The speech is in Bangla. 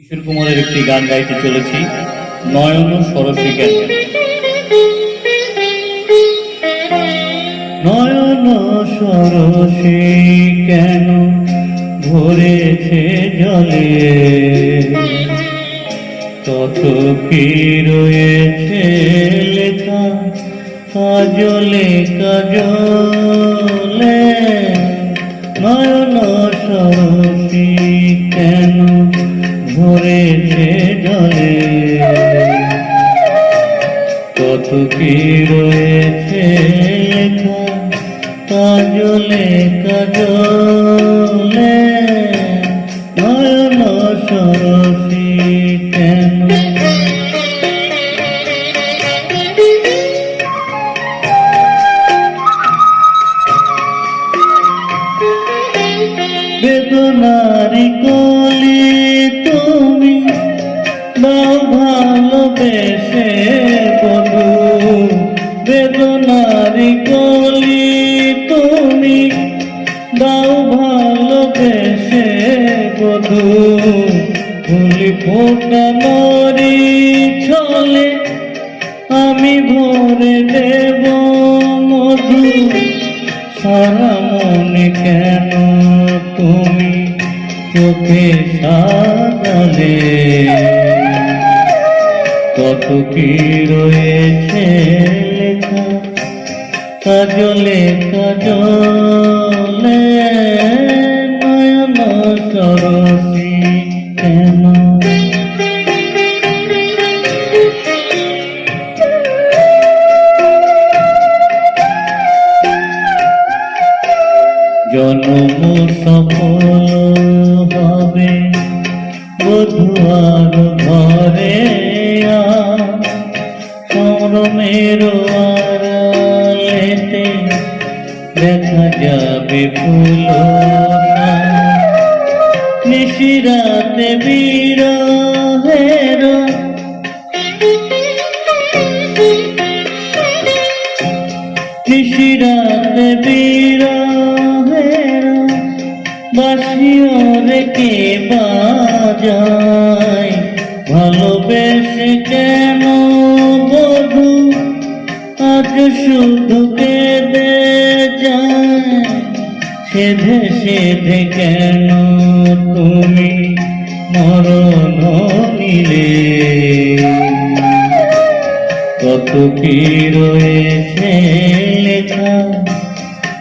কিশোর কুমারের একটি গান গাইতে চলেছি, নয়ন সরসী কেন? নয়ন সরসী কেন ভরেছে জলে? কত কি রয়েছে লেখা, কাজলে কাজলে। কি রয়েছে লেখা কাজলে কাজলে নয়ন সরসী কেন? বেদনারি কলি তুমি দাও ভালোবেসে বধু ফুলি ফোটা মরি ছলে আমি ভরে দেব মধু। সারা মনে কেন তুমি চোখে সাজালে? কত কি রয়েছে লেখা? কাজলে কাজলে জন্ম সফল হবে বধুয়ার ঘরে সমরমের আড়ালেতে দেখা যাবে ফুল নিশিরাতে বিরহের নিশিরাতে বিরহের বাসিও রেখে বাজায়? ভালোবেসে কেন বধু? আজ শুধু কেঁদে যায়। সেধে সেধে কেন তুমি মরণ নিলে কত কি রয়েছে লেখা?